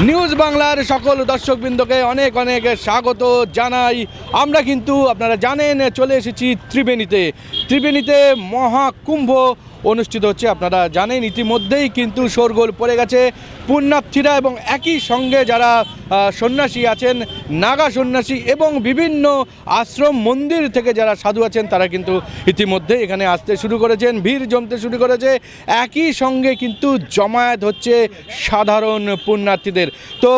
News বাংলার সকল দর্শকবৃন্দকে অনেক অনেক স্বাগত জানাই। আমরা কিন্তু, আপনারা জানেন, চলে এসেছি ত্রিবেণীতে। ত্রিবেণীতে মহাকুম্ভ অনুষ্ঠিত হচ্ছে। আপনারা জানেন, ইতিমধ্যেই কিন্তু শোরগোল পড়ে গেছে পুণ্যার্থীরা এবং একই সঙ্গে যারা সন্ন্যাসী আছেন, নাগা সন্ন্যাসী এবং বিভিন্ন আশ্রম মন্দির থেকে যারা সাধু আছেন, তারা কিন্তু ইতিমধ্যে এখানে আসতে শুরু করেছেন, ভিড় জমতে শুরু করেছে। একই সঙ্গে কিন্তু জমায়েত হচ্ছে সাধারণ পুণ্যার্থীদের। তো,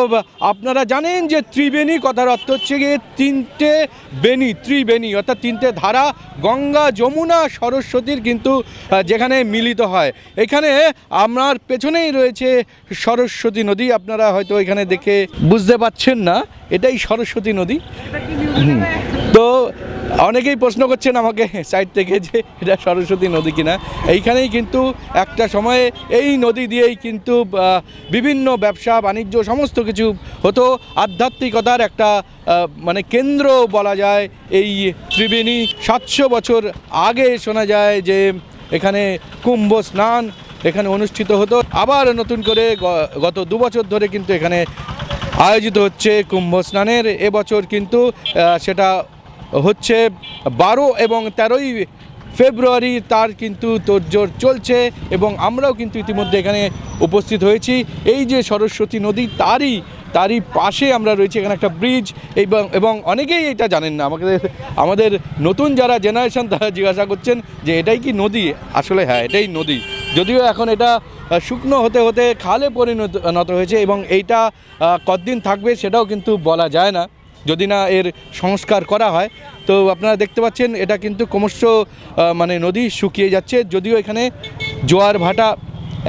আপনারা জানেন যে ত্রিবেণী কথার অর্থ হচ্ছে গিয়ে তিনটে বেণী, ত্রিবেণী, অর্থাৎ তিনটে ধারা, গঙ্গা, যমুনা, সরস্বতীর কিন্তু যেখানে মিলিত হয়। এখানে আমার পেছনেই রয়েছে সরস্বতী নদী। আপনারা হয়তো এখানে দেখে বুঝতে পাচ্ছেন না, এটাই সরস্বতী নদী। তো অনেকেই প্রশ্ন করছেন আমাকে সাইড থেকে যে এটা সরস্বতী নদী কিনা। এইখানেই কিন্তু একটা সময়ে এই নদী দিয়েই কিন্তু বিভিন্ন ব্যবসা, বাণিজ্য, সমস্ত কিছু হতো। আধ্যাত্মিকতার একটা মানে কেন্দ্র বলা যায়। এই ত্রিবেণী সাতশো বছর আগে শোনা যায় যে এখানে কুম্ভ স্নান এখানে অনুষ্ঠিত হতো। আবার নতুন করে গত দু বছর ধরে কিন্তু এখানে আয়োজিত হচ্ছে কুম্ভ স্নানের। এবছর কিন্তু সেটা হচ্ছে বারো এবং তেরোই ফেব্রুয়ারি তার কিন্তু তোড়জোড় চলছে এবং আমরাও কিন্তু ইতিমধ্যে এখানে উপস্থিত হয়েছি। এই যে সরস্বতী নদী, তারই তারই পাশে আমরা রয়েছি, এখানে একটা ব্রিজ এবং এবং অনেকেই এটা জানেন না। আমাদের আমাদের নতুন যারা জেনারেশন তারা জিজ্ঞাসা করছেন যে এটাই কি নদী? আসলে হ্যাঁ এটাই নদী। যদিও এখন এটা শুকনো হতে হতে খালে পরিণত হয়েছে এবং এইটা কতদিন থাকবে সেটাও কিন্তু বলা যায় না। যদি না এর সংস্কার করা হয়, তো আপনারা দেখতে পাচ্ছেন এটা কিন্তু ক্রমশ মানে নদী শুকিয়ে যাচ্ছে। যদিও এখানে জোয়ার ভাটা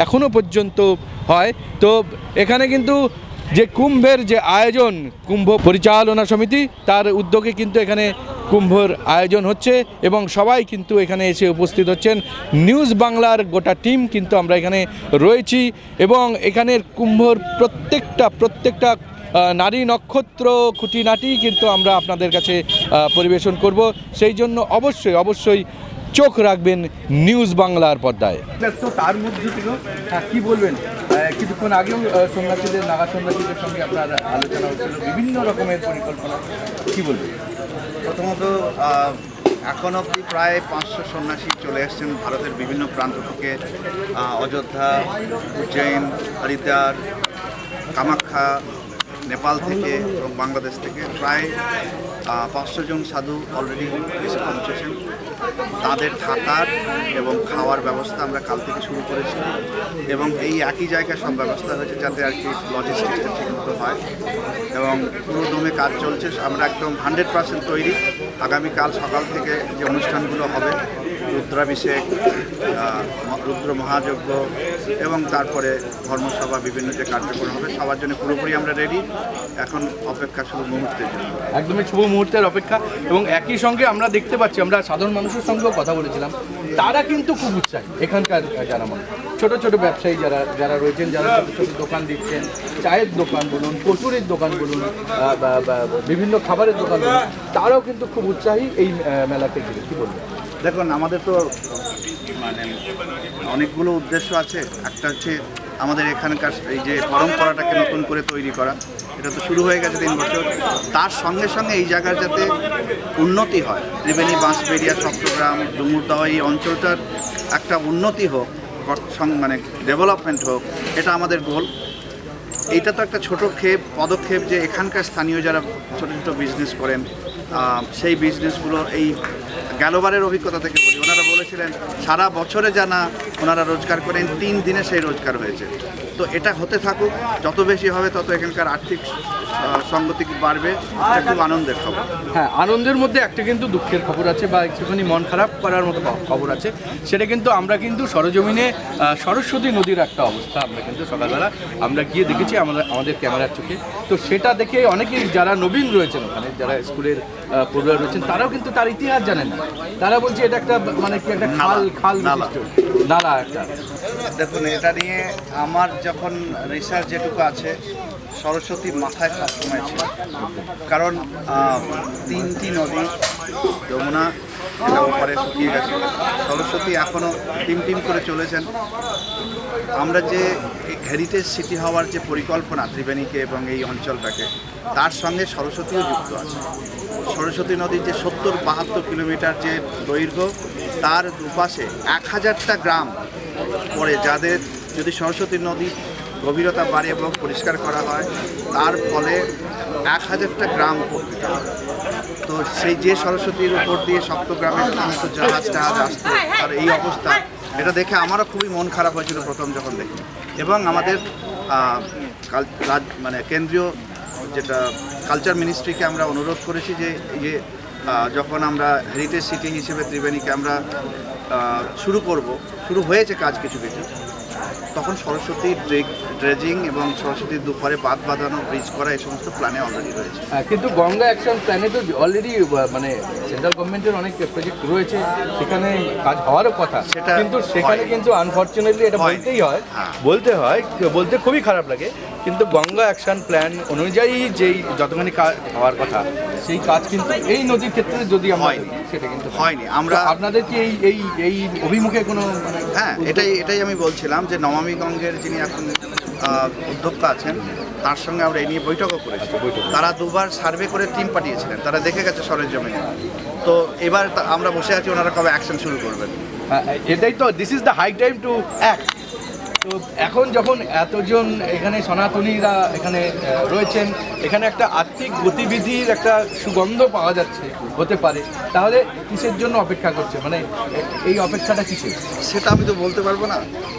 এখনও পর্যন্ত হয়, তো এখানে কিন্তু যে কুম্ভের যে আয়োজন, কুম্ভ পরিচালনা সমিতি, তার উদ্যোগে কিন্তু এখানে কুম্ভর আয়োজন হচ্ছে এবং সবাই কিন্তু এখানে এসে উপস্থিত হচ্ছেন। নিউজ বাংলার গোটা টিম কিন্তু আমরা এখানে রয়েছি এবং এখানের কুম্ভর প্রত্যেকটা প্রত্যেকটা নারী নক্ষত্র, খুঁটিনাটি কিন্তু আমরা আপনাদের কাছে পরিবেশন করব। সেই জন্য অবশ্যই অবশ্যই চোখ রাখবেন নিউজ বাংলার পর্দায়। তো তার মধ্যে থেকেও হ্যাঁ, কি বলবেন? কিছুক্ষণ আগেও সন্ন্যাসীদের নাগা সন্ন্যাসীদের সঙ্গে আপনার আলোচনা হচ্ছিল। বিভিন্ন রকমের পরিকল্পনা। কি বলবেন? প্রথমত এখন অবধি প্রায় পাঁচশো সন্ন্যাসী চলে এসেছেন ভারতের বিভিন্ন প্রান্ত থেকে। অযোধ্যা উজ্জয়ন হরিদ্বার কামাখ্যা নেপাল থেকে এবং বাংলাদেশ থেকে। প্রায় পাঁচশো জন সাধু অলরেডি এসে পৌঁছেছেন। তাদের থাকার এবং খাওয়ার ব্যবস্থা আমরা কাল থেকে শুরু করেছি এবং এই একই জায়গায় সব ব্যবস্থা হয়েছে যাতে আর কি লজিস্টিক্সটা ঠিকমতো হয়। এবং পুরো দমে কাজ চলছে। আমরা একদম হান্ড্রেড পার্সেন্ট তৈরি। আগামীকাল সকাল থেকে যে অনুষ্ঠানগুলো হবে, রুদ্রাভিষেক রুদ্র মহাযজ্ঞ এবং তারপরে ধর্মসভা বিভিন্ন যে কার্যক্রম হবে সবার জন্য পুরোপুরি আমরা রেডি এখন অপেক্ষা শুধু মুহূর্তের জন্য। একদমই শুভ মুহূর্তের অপেক্ষা এবং একই সঙ্গে আমরা দেখতে পাচ্ছি আমরা সাধারণ মানুষের সঙ্গেও কথা বলেছিলাম তারা কিন্তু খুব উৎসাহী। এখানকার যারা মানুষ ছোট ছোট ব্যবসায়ী যারা যারা রয়েছেন যারা ছোটো ছোট দোকান দিচ্ছেন চায়ের দোকান বলুন কচুরির দোকান বলুন বিভিন্ন খাবারের দোকান বলুন তারাও কিন্তু খুব উৎসাহী এই মেলাতে ঘিরে কী বলবেন? দেখুন আমাদের তো মানে অনেকগুলো উদ্দেশ্য আছে। একটা হচ্ছে আমাদের এখানকার এই যে পরম্পরাটাকে নতুন করে তৈরি করা। এটা তো শুরু হয়ে গেছে তিন বছর। তার সঙ্গে সঙ্গে এই জায়গার যাতে উন্নতি হয়, ত্রিবেণী, বাঁশবেড়িয়া, চট্টগ্রাম, ডুমুরদহ, এই অঞ্চলটার একটা উন্নতি হোক মানে ডেভেলপমেন্ট হোক, এটা আমাদের গোল এইটা তো একটা ছোট ক্ষেপ, পদক্ষেপ যে এখানকার স্থানীয় যারা ছোটো ছোটো বিজনেস করেন সেই বিজনেসগুলো এই গেলবারের অভিজ্ঞতা থেকে ওনারা বলেছিলেন সারা বছরে জানা ওনারা রোজগার করেন তিন দিনে সেই রোজগার হয়েছে। তো এটা হতে থাকুক যত বেশি হবে তত এখানকার আর্থিক আহ, সঙ্গতি বাড়বে খুব আনন্দের খবর। হ্যাঁ আনন্দের মধ্যে একটা কিন্তু দুঃখের খবর আছে বা একটুখানি মন খারাপ করার মতো খবর আছে। সেটা কিন্তু আমরা কিন্তু সরজমিনে সরস্বতী নদীর একটা অবস্থা আমরা কিন্তু সকালবেলা আমরা গিয়ে দেখেছি আমাদের আমাদের ক্যামেরার চোখে। তো সেটা দেখে অনেকেই যারা নবীন রয়েছেন ওখানে যারা স্কুলের পড়ুয়া রয়েছেন তারাও কিন্তু তার ইতিহাস জানেন না। তারা বলছে এটা একটা মানে কি একটা খাল খাল নালা। একটা। দেখুন এটা নিয়ে আমার যখন রিসার্চ যেটুকু আছে সরস্বতীর মাথায় সবসময় ছিল। কারণ তিনটি নদী যমুনা এটা ওপারে শুকিয়ে গেছে। সরস্বতী এখনও টিম টিম করে চলেছেন। আমরা যে হেরিটেজ সিটি হওয়ার যে পরিকল্পনা ত্রিবেণীকে এবং এই অঞ্চলটাকে তার সঙ্গে সরস্বতীও যুক্ত আছে। সরস্বতী নদীর যে সত্তর বাহাত্তর কিলোমিটার যে দৈর্ঘ্য তার দুপাশে এক হাজারটা গ্রাম পড়ে, যাদের যদি সরস্বতী নদীর গভীরতা বাড়ে এবং পরিষ্কার করা হয়, তার ফলে এক হাজারটা গ্রাম উপকৃত হবে। তো সেই যে সরস্বতীর উপর দিয়ে সপ্তগ্রামের সমস্ত জাহাজ টাহাজ আসতো আর এই অবস্থা, এটা দেখে আমারও খুবই মন খারাপ হয়েছিল প্রথম যখন দেখি। এবং আমাদের মানে কেন্দ্রীয় যেটা কালচার মিনিস্ট্রিকে আমরা অনুরোধ করেছি যে যে যখন আমরা হেরিটেজ সিটি হিসেবে ত্রিবেণীকে আমরা শুরু করব শুরু হয়েছে কাজ কিছু কিছু তখন সরস্বতী ড্রেজিং এবং সরস্বতীর দুপুরে বাদ বাঁধানো ব্রিজ করা এই সমস্ত প্ল্যানে অলরেডি রয়েছে। হ্যাঁ, কিন্তু গঙ্গা অ্যাকশন প্ল্যানে তো অলরেডি মানে সেন্ট্রাল গভর্নমেন্টের অনেক প্রজেক্ট রয়েছে সেখানে কাজ হওয়ারও কথা সেটা কিন্তু সেখানে কিন্তু আনফর্চুনেটলি এটা। বলতেই হয় হ্যাঁ। বলতে হয় বলতে খুবই খারাপ লাগে কিন্তু গঙ্গা অ্যাকশন প্ল্যান অনুযায়ী যেই যতখানি কাজ হওয়ার কথা সেই কাজ কিন্তু এই নদীর ক্ষেত্রে যদি আমরা হয়নি। সেটা কিন্তু হয়নি। আমরা- আপনাদের কি এই এই এই অভিমুখে কোনো মানে হ্যাঁ এটাই এটাই আমি বলছিলাম যে নমামি গঙ্গের যিনি এখন অধ্যক্ষ আছেন তার সঙ্গে আমরা এই নিয়ে বৈঠকও করেছি। তারা দুবার সার্ভে করে টিম পাঠিয়েছিলেন। তারা দেখে গেছে সরেজমিনে তো এবার আমরা বসে আছি ওনারা কবে অ্যাকশন শুরু করবেন। এটাই তো this is the high time to act তো এখন যখন এতজন এখানে সনাতনীরা এখানে রয়েছেন, এখানে একটা আর্থিক গতিবিধির একটা সুগন্ধ পাওয়া যাচ্ছে, হতে পারে, তাহলে কিসের জন্য অপেক্ষা করছে? মানে এই অপেক্ষাটা কিসের? সেটা আমি তো বলতে পারব না।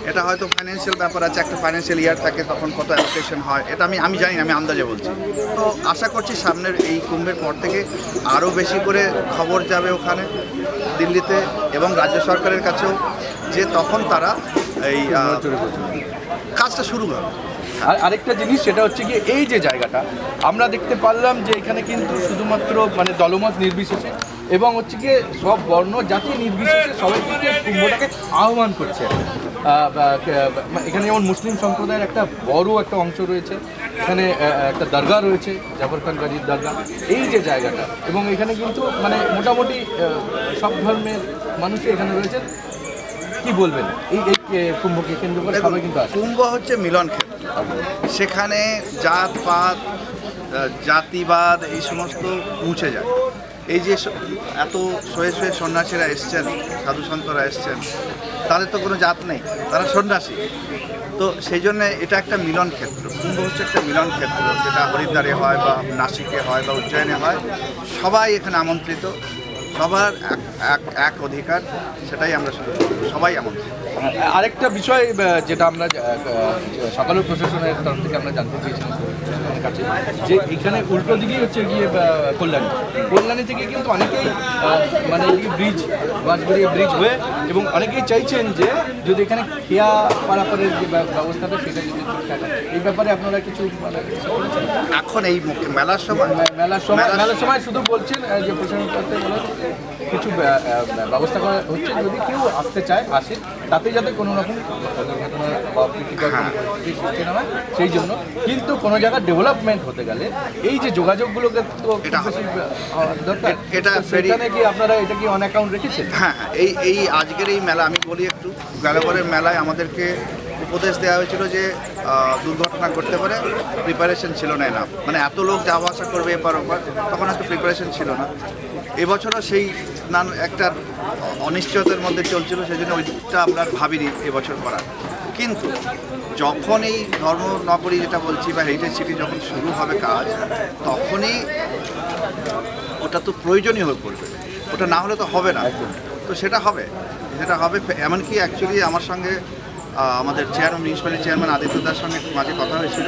এটা হয়তো ফাইন্যান্সিয়াল ব্যাপার আছে, একটা ফাইন্যান্সিয়াল ইয়ার থাকে, তখন কত অ্যালোকেশন হয়, এটা আমি আমি জানি আমি আন্দাজে বলছি। তো আশা করছি সামনের এই কুম্ভের পর থেকে আরও বেশি করে খবর যাবে ওখানে, দিল্লিতে এবং রাজ্য সরকারের কাছেও, যে তখন তারা এই কাজটা শুরু হবে আর আরেকটা জিনিস সেটা হচ্ছে কি এই যে জায়গাটা আমরা দেখতে পারলাম যে এখানে কিন্তু শুধুমাত্র মানে দলমত নির্বিশেষে এবং হচ্ছে কি সব বর্ণ জাতি নির্বিশেষে সবাই কিন্তু কুম্ভটাকে আহ্বান করছে। এখানে যেমন মুসলিম সম্প্রদায়ের একটা বড় একটা অংশ রয়েছে এখানে একটা দরগা রয়েছে জাফর খান গাজীর দরগা এই যে জায়গাটা। এবং এখানে কিন্তু মানে মোটামুটি সব ধর্মের মানুষই এখানে রয়েছেন। কি বলবেন? এই এই কুম্ভকে কেন্দ্র করে সবাই কিন্তু আসে। কুম্ভ হচ্ছে মিলন ক্ষেত্র। সেখানে জাতপাত আহ, জাতিবাদ এই সমস্ত পৌঁছে যায়। এই যে এত শয়ে শয়ে সন্ন্যাসীরা এসছেন সাধু সন্তরা এসছেন তাদের তো কোনো জাত নেই তারা সন্ন্যাসী। তো সেই জন্য এটা একটা মিলন ক্ষেত্র। কুম্ভ হচ্ছে একটা মিলন ক্ষেত্র যেটা হরিদ্বারে হয় বা নাসিকে হয় বা উজ্জয়নে হয় সবাই এখানে আমন্ত্রিত। সবার এক এক অধিকার সেটাই আমরা শুধু সবাই এমন। আরেকটা বিষয় যেটা আমরা আহ, প্রশাসনের তরফ থেকে আমরা জানতে চেয়েছিলাম কাছে। যে এখানে উল্টো দিকেই হচ্ছে গিয়ে কল্যাণী। কল্যাণী থেকে কিন্তু অনেকেই মানে ব্রিজ বাঁশবাড়িয়া ব্রিজ হয়ে এবং অনেকেই চাইছেন যে যদি এখানে খেয়া পারাপারের যে ব্যবস্থাটা সেটা যদি এই ব্যাপারে আপনারা কিছু মানে এখন এই মেলার সময়? মেলার সময় মেলার- সময় শুধু বলছেন যে প্রশাসন করতে বলা কিছু ব্যবস্থা করা হচ্ছে। যদি কেউ আসতে চায় আসে তাতে যাতে কোনো রকম হ্যাঁ। সেই জন্য। কিন্তু কোনো জায়গায় ডেভেলপমেন্ট হতে গেলে এই যে যোগাযোগগুলোকে তো দরকার। এটা সেখানে কি আপনারা এটা কি অন অ্যাকাউন্ট রেখেছেন? হ্যাঁ হ্যাঁ। এই এই আজকের এই মেলা আমি বলি একটু গেলগড়ের মেলায় আমাদেরকে উপদেশ দেওয়া হয়েছিল যে দুর্ঘটনা ঘটতে পারে প্রিপারেশন ছিল না না মানে এত লোক যাওয়া আসা করবে এপার ওপার তখন একটা প্রিপারেশন ছিল না। এবছরও সেই নান একটা অনিশ্চয়তার মধ্যে চলছিল সেই জন্য ওইটা আমরা ভাবিনি এবছর করার। কিন্তু যখন এই ধর্মনগরী যেটা বলছি বা হেরিটেজ সিটি যখন শুরু হবে কাজ, তখনই ওটা তো প্রয়োজনীয় হয়ে পড়বে। ওটা না হলে তো হবে না। তো সেটা হবে। সেটা হবে। এমনকি অ্যাকচুয়ালি আমার সঙ্গে আমাদের চেয়ারম্যান মিউনিসিপ্যালিটি চেয়ারম্যান আদিত্য দার সঙ্গে মাঝে কথা হয়েছিল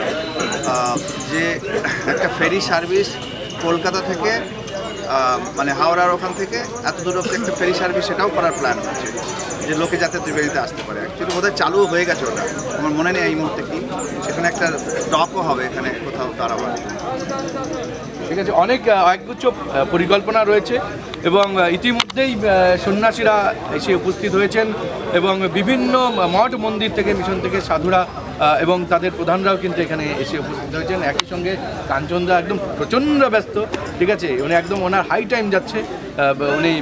যে একটা ফেরি সার্ভিস কলকাতা থেকে মানে হাওড়ার ওখান থেকে, এত দূর অব্দি একটা ফেরি সার্ভিস সেটাও করার প্ল্যান হচ্ছে যে লোকে যাতে ত্রিবেণীতে আসতে পারে। অ্যাকচুয়ালি বোধহয় চালু হয়ে গেছে ওটা। আমার মনে নেই এই মুহূর্তে কি। সেখানে একটা ডকও হবে এখানে কোথাও দাঁড়াবার। ঠিক আছে, অনেক একগুচ্ছ পরিকল্পনা রয়েছে এবং ইতিমধ্যেই সন্ন্যাসীরা এসে উপস্থিত হয়েছেন এবং বিভিন্ন মঠ মন্দির থেকে, মিশন থেকে সাধুরা এবং তাদের প্রধানরাও কিন্তু এখানে এসে উপস্থিত হয়েছেন। একই সঙ্গে কাঞ্চনদা একদম প্রচণ্ড ব্যস্ত। ঠিক আছে, উনি একদম ওনার হাই টাইম যাচ্ছে। উনি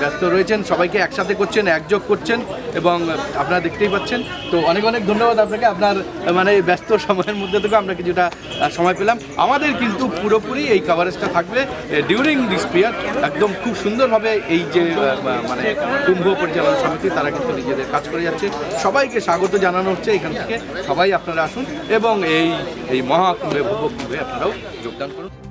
ব্যস্ত রয়েছেন, সবাইকে একসাথে করছেন, একযোগ করছেন এবং আপনারা দেখতেই পাচ্ছেন। তো অনেক অনেক ধন্যবাদ আপনাকে, আপনার মানে ব্যস্ত সময়ের মধ্যে থেকে আমরা কিছুটা সময় পেলাম। আমাদের কিন্তু পুরোপুরি এই কাভারেজটা থাকবে ডিউরিং দিস পিরিয়ড একদম খুব সুন্দরভাবে এই যে মানে কুম্ভ পরিচালনা সমিতি, তারা কিন্তু নিজেদের কাজ করে যাচ্ছে। সবাইকে স্বাগত জানানো হচ্ছে এখান থেকে, সবাই আপনারা আসুন এবং এই এই মহাকুম্ভে ভব্য আপনারাও যোগদান করুন।